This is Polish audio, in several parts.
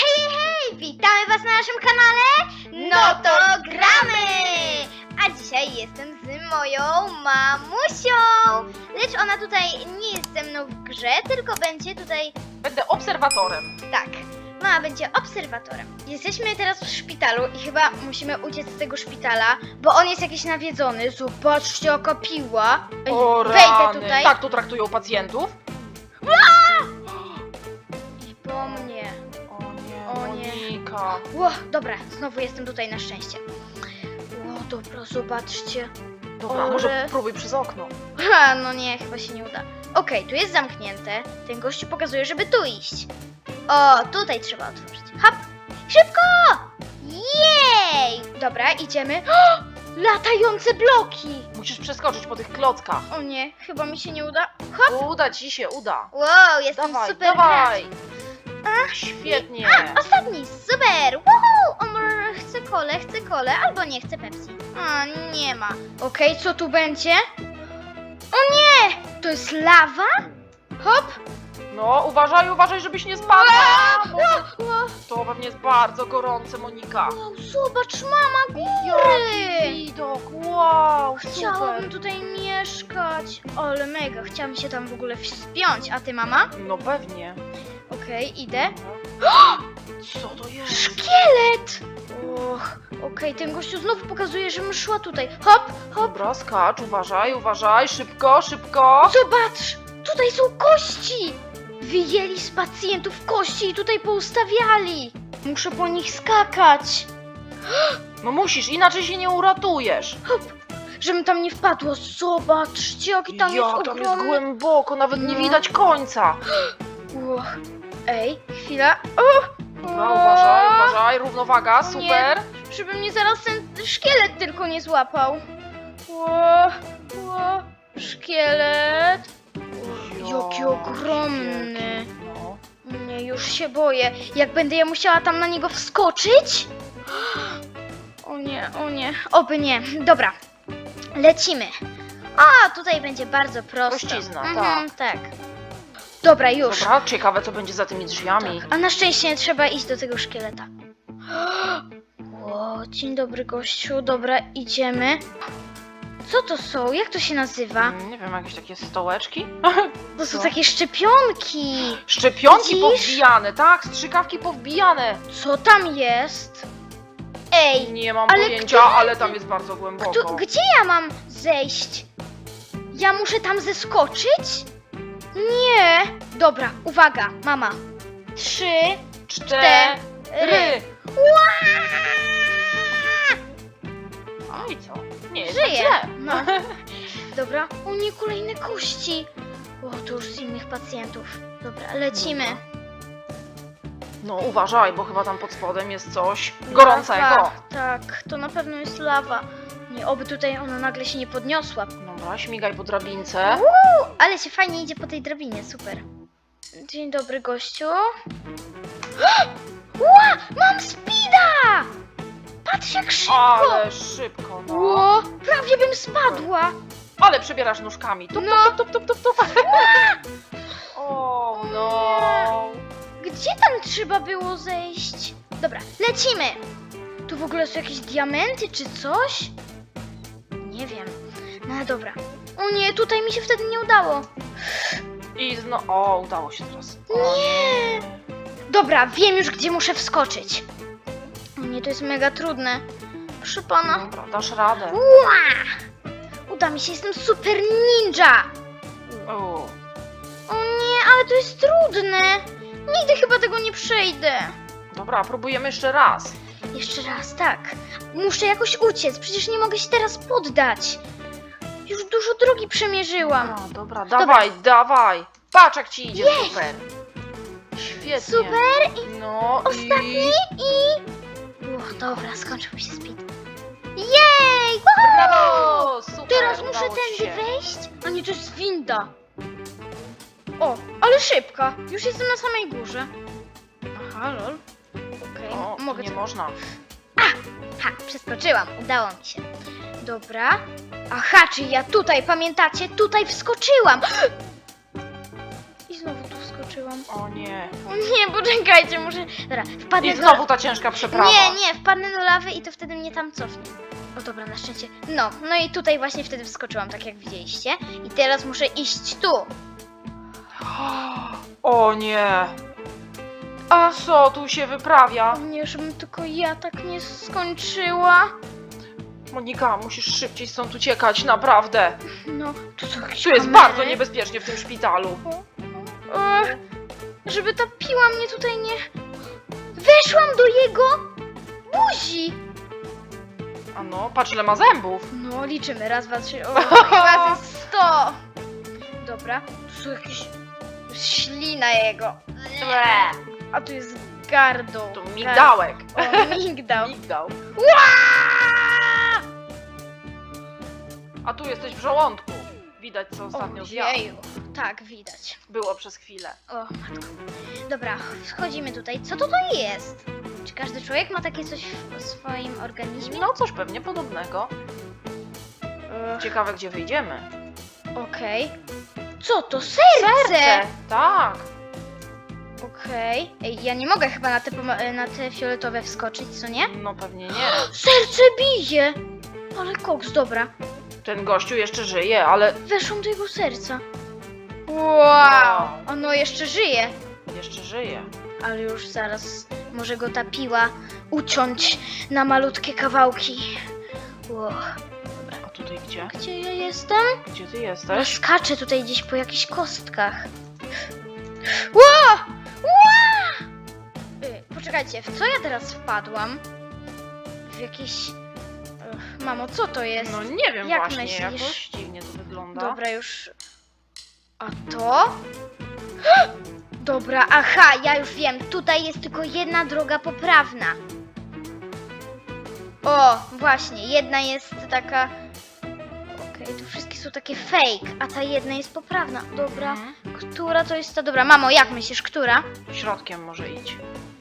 Hej, hej! Witamy Was na naszym kanale! No to gramy! A dzisiaj jestem z moją mamusią! Lecz ona tutaj nie jest ze mną w grze, tylko będzie tutaj, Będę obserwatorem. tak, mama będzie obserwatorem. Jesteśmy teraz w szpitalu i chyba musimy uciec z tego szpitala, bo on jest jakiś nawiedzony. Zobaczcie, jaka piła. Ej, O Wejdę rany. tutaj Tak tu traktują pacjentów? i Ło, dobra, znowu jestem tutaj na szczęście. Ło, dobra, zobaczcie. Dobra, może próbuj przez okno. Ha, no nie, chyba się nie uda. Okej, tu jest zamknięte. Ten gościu pokazuje, żeby tu iść. O, tutaj trzeba otworzyć. Hop! Szybko! Jej! Dobra, idziemy. Latające bloki! Musisz przeskoczyć po tych klockach. O nie, chyba mi się nie uda. Hop! Uda ci się, uda. Wow, jestem Dawaj, super dawaj. gracz. Świetnie. Ostatni, super! Woohoo! Chce kole, chce kole, albo nie chce Pepsi. A, nie ma. Okej, co tu będzie? O nie! To jest lawa? Hop! No, uważaj, uważaj, żebyś nie spadła. bo To pewnie jest bardzo gorące, Monika. wow, zobacz, mama Jaki góry! widok, wow, Chciałabym super. tutaj mieszkać. Ale mega, chciałam się tam w ogóle wspiąć. A ty, mama? No pewnie. Okej, idę. Co to jest? Szkielet! Och, okej, ten gościu znowu pokazuje, żebym szła tutaj. Hop, hop. Dobra, skacz, uważaj, uważaj, szybko, szybko. Zobacz! Tutaj są kości! Wyjęli z pacjentów kości i tutaj poustawiali. Muszę po nich skakać, No musisz, inaczej się nie uratujesz. żebym tam nie wpadła. Zobaczcie, jaki tam ja, jest tam jest ogromny... głęboko, nawet nie No. widać końca. Uch. Ej, chwila. O! Dobra, uważaj, uważaj, równowaga, Nie. super. Żeby mnie zaraz ten szkielet tylko nie złapał. Ło, ło, szkielet. Jaki Ja, ogromny. no. Nie, już się boję. Jak będę ja musiała tam na niego wskoczyć? O nie, o nie. Oby nie. Dobra. Lecimy. A, tutaj będzie bardzo prosto. Prościzna, Mhm, tak. Dobra, już. Dobra, ciekawe co będzie za tymi drzwiami. Tak. A na szczęście nie trzeba iść do tego szkieleta. O, dzień dobry gościu. Dobra, idziemy. Co to są? Jak to się nazywa? Mm, Nie wiem, jakieś takie stołeczki? To są co? takie szczepionki. Szczepionki Widzisz? powbijane, tak? Strzykawki powbijane. Co tam jest? Ej, Nie mam Ale pojęcia, ale tam jest bardzo głęboko. Tu, gdzie ja mam zejść? Ja muszę tam zeskoczyć? Nie. Dobra, uwaga, mama. Trzy, Cztery. ry. No i co? Nie jest Żyję. tak źle. No. Dobra. O nie, kolejne kości. O, to już z innych pacjentów. Dobra, lecimy. No uważaj, bo chyba tam pod spodem jest coś gorącego. Lawa. Tak, to na pewno jest lawa. Nie, oby tutaj ona nagle się nie podniosła. Dobra, śmigaj po drabince. Uuu, ale się fajnie idzie po tej drabinie, super. Dzień dobry, gościu. Ła, mam speeda! Patrz jak szybko! Ale szybko, no. Ło, prawie bym spadła. Ale przebierasz nóżkami. Tup, No. tup, tup, tup, tup, tup. O no. Gdzie tam trzeba było zejść? Dobra, lecimy! Tu w ogóle są jakieś diamenty czy coś? Nie wiem. No ale dobra. O nie, tutaj mi się wtedy nie udało. I zno... O, udało się teraz. O, Nie. Dobra, wiem już gdzie muszę wskoczyć. O nie, to jest mega trudne. Proszę pana. Dobra, dasz radę. Ła! Uda mi się, jestem super ninja! O. O nie, ale to jest trudne. Nigdy chyba tego nie przejdę. Dobra, próbujemy jeszcze raz. Jeszcze raz, tak. Muszę jakoś uciec, przecież nie mogę się teraz poddać. Już dużo drogi przemierzyłam. No, dobra, dawaj, dawaj. Patrz jak ci idzie, super. Świetnie. Super i No ostatni i... Uch, dobra, skończył się speed. Jej! Woohoo! Brawo, super, Teraz muszę udało ci tędy się. wejść? A nie, to jest winda. O, ale szybka. Już jestem na samej górze. Aha, lol. Mogę nie można. Ha, przeskoczyłam, udało mi się. Dobra. Aha, czyli ja tutaj, pamiętacie? Tutaj wskoczyłam. I znowu tu wskoczyłam. O nie. Nie, poczekajcie, muszę... Dobra, wpadnę I do... znowu ta ciężka przeprawa. Nie, nie, wpadnę do lawy i to wtedy mnie tam cofnie. O dobra, na szczęście. No, no i tutaj właśnie wtedy wskoczyłam, tak jak widzieliście. I teraz muszę iść tu. O nie. A co tu się wyprawia? O nie, żebym tylko ja tak nie skończyła. Monika, musisz szybciej stąd uciekać, naprawdę. No, to są Tu jest kamery. bardzo niebezpiecznie w tym szpitalu. Ech, żeby ta piła mnie tutaj nie... Weszłam do jego buzi! A no, patrz ile ma zębów. No, liczymy. Raz, dwa, trzy. O, sto! Dobra, tu są jakieś... Ślina jego. A tu jest gardło. To migdałek. O, migdał. Migdał. A tu jesteś w żołądku. Widać co ostatnio zjadł. Ojeju. Tak, widać. Było przez chwilę. O, matko. Dobra, wchodzimy tutaj. Co to to jest? Czy każdy człowiek ma takie coś w swoim organizmie? No coś pewnie podobnego. Ech, Ciekawe gdzie wyjdziemy. Okej. Co to? Serce! Tak. Okej. Ej, ja nie mogę chyba na te, poma- na te fioletowe wskoczyć, co nie? No pewnie nie. Serce bije! Ale koks, dobra. Ten gościu jeszcze żyje, ale Weszłam do jego serca. Wow! Ono jeszcze żyje. jeszcze żyje. Ale już zaraz może go ta piła uciąć na malutkie kawałki. Wow. A tutaj gdzie? Gdzie ja jestem? Gdzie ty Ja jesteś? skaczę tutaj gdzieś po jakichś kostkach. Ło! Ło! Poczekajcie, w co ja teraz wpadłam? W jakieś... Ech, Mamo, co to jest? No nie wiem Jak właśnie, myślisz? jakoś dziwnie to wygląda. Dobra, już... A to? Dobra, aha, ja już wiem. Tutaj jest tylko jedna droga poprawna. O, właśnie, jedna jest taka... Okej, tu wszystkie są takie fake, a ta jedna jest poprawna. Dobra, Mhm. która to jest ta dobra? Mamo, jak myślisz, która? Środkiem może idź.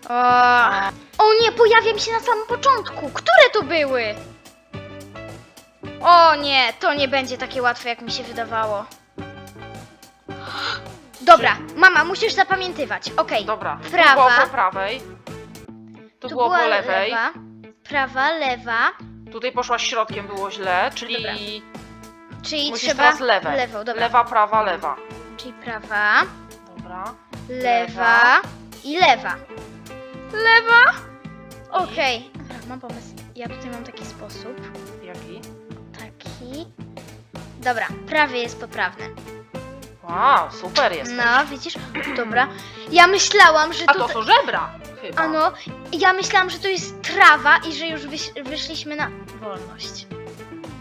O, o nie, pojawiam się na samym początku. Które to były? O nie, to nie będzie takie łatwe, jak mi się wydawało. Dobra, mama, musisz zapamiętywać. Okej, Dobra, Prawa. tu było po prawej. Tu, było była po lewej. Lewa, prawa, lewa, Tutaj poszłaś środkiem, było źle, czyli Dobra. czyli musisz trzeba teraz lewej. lewą, dobra. lewa, prawa, lewa. Czyli prawa, Dobra. lewa i lewa. Lewa? Okej. Dobra, mam pomysł. Ja tutaj mam taki sposób. Jaki? Taki. Dobra, prawy jest poprawny. Wow, super jesteś. No, widzisz? Dobra. Ja myślałam, że A to. to są żebra chyba. Ano, ja myślałam, że to jest trawa i że już wyś, wyszliśmy na wolność.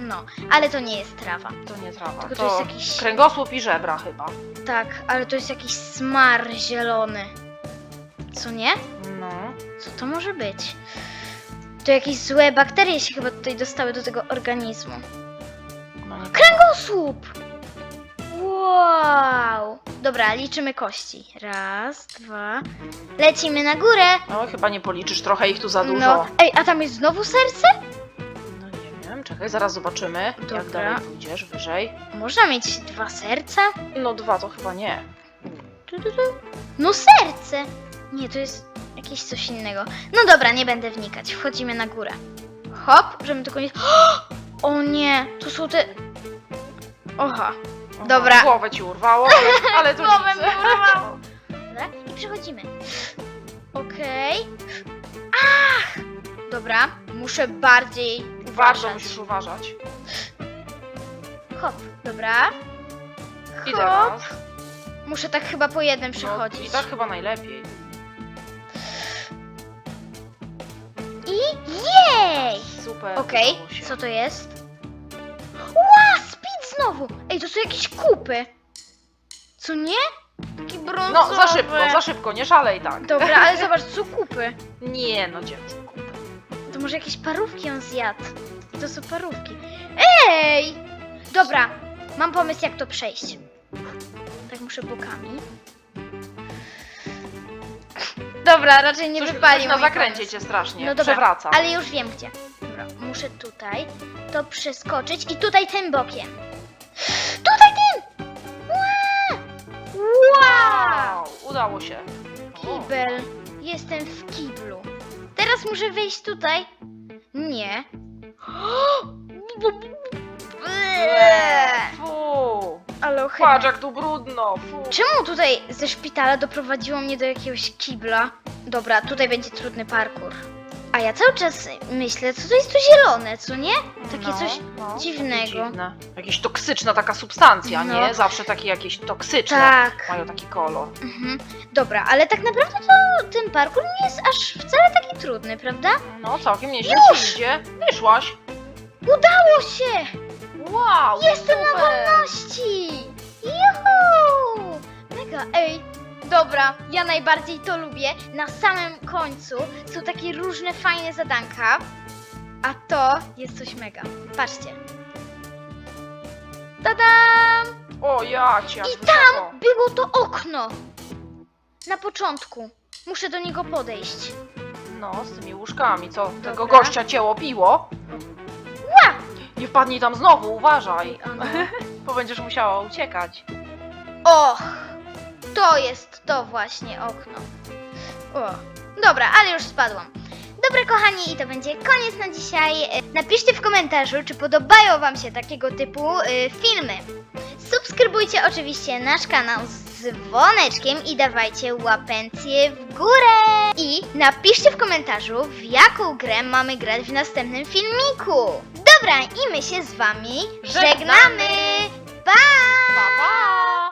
No, ale to nie jest trawa. To nie trawa, Tylko to, to jest jakiś- kręgosłup i żebra chyba. Tak, ale to jest jakiś smar zielony. Co nie? Co to może być? To jakieś złe bakterie się chyba tutaj dostały do tego organizmu. Kręgosłup! Wow! Dobra, liczymy kości. Raz, dwa. Lecimy na górę. No chyba nie policzysz, trochę ich tu za dużo. No, ej, a tam jest znowu serce? No nie wiem, czekaj, zaraz zobaczymy, jak Dobra. dalej pójdziesz, wyżej. Można mieć dwa serca? No dwa to chyba nie. Tu, tu, tu. No serce! Nie, to jest jakieś coś innego. No dobra, nie będę wnikać. Wchodzimy na górę. Hop, żebym tylko nie... O nie, to są te... Oha. Dobra. Głowę ci urwało, ale, ale to Głowę nic. mi urwało. Dobra, i przechodzimy. Okej. Ach! Dobra, muszę bardziej Bardzo uważać. musisz uważać. Hop, dobra. I Hop. teraz. Muszę tak chyba po jednym No, przechodzić. I tak chyba najlepiej. Jej! Super. Okej, co to jest? Ła, speed znowu! Ej, to są jakieś kupy. Co nie? Taki brązowy. No, za szybko, za szybko, nie szalej tak. Dobra, ale zobacz, są kupy. Nie, no dziewczynku. To może jakieś parówki on zjadł. I to są parówki. Ej! Dobra, mam pomysł jak to przejść. Tak muszę bokami. Dobra, raczej nie Coś, wypali coś na mój zakręcie pomysł. cię strasznie No dobra, przewraca. ale już wiem gdzie. Dobra, muszę tutaj to przeskoczyć i tutaj tym bokiem. Tutaj tym! Ła! Wow! Wow. udało się. O. Kibel. Jestem w kiblu. Teraz muszę wejść tutaj. Nie. Eee, Ale Patrz jak tu brudno. Fu. Czemu tutaj ze szpitala doprowadziło mnie do jakiegoś kibla? Dobra, tutaj będzie trudny parkour. A ja cały czas myślę, co to jest to zielone, co nie? Takie No, coś no, dziwnego. dziwne. Jakaś toksyczna taka substancja, No. nie? Zawsze takie jakieś toksyczne Tak. mają taki kolor. Mhm. Dobra, ale tak naprawdę to ten parkour nie jest aż wcale taki trudny, prawda? No całkiem nieźle Już! ci idzie. Wyszłaś. Udało się! Wow, Jestem na super. wolności! Juhu! Mega, ej! Dobra, ja najbardziej to lubię. Na samym końcu są takie różne fajne zadanka, a to jest coś mega. Patrzcie. Tadam! O ja cię, aż I wysoko. Było to okno! Na początku. Muszę do niego podejść. No, z tymi łóżkami, co? Tego Dobra. gościa ciało piło. Nie wpadnij tam znowu, uważaj. Bo będziesz musiała uciekać. Och! To jest to właśnie okno. O. Dobra, ale już spadłam. Dobra, kochani, i to będzie koniec na dzisiaj. E, Napiszcie w komentarzu, czy podobają Wam się takiego typu y, filmy. Subskrybujcie oczywiście nasz kanał dzwoneczkiem i dawajcie łapencję w górę. I napiszcie w komentarzu, w jaką grę mamy grać w następnym filmiku. Dobra, i my się z Wami Żegnamy. żegnamy. Pa! Pa, pa!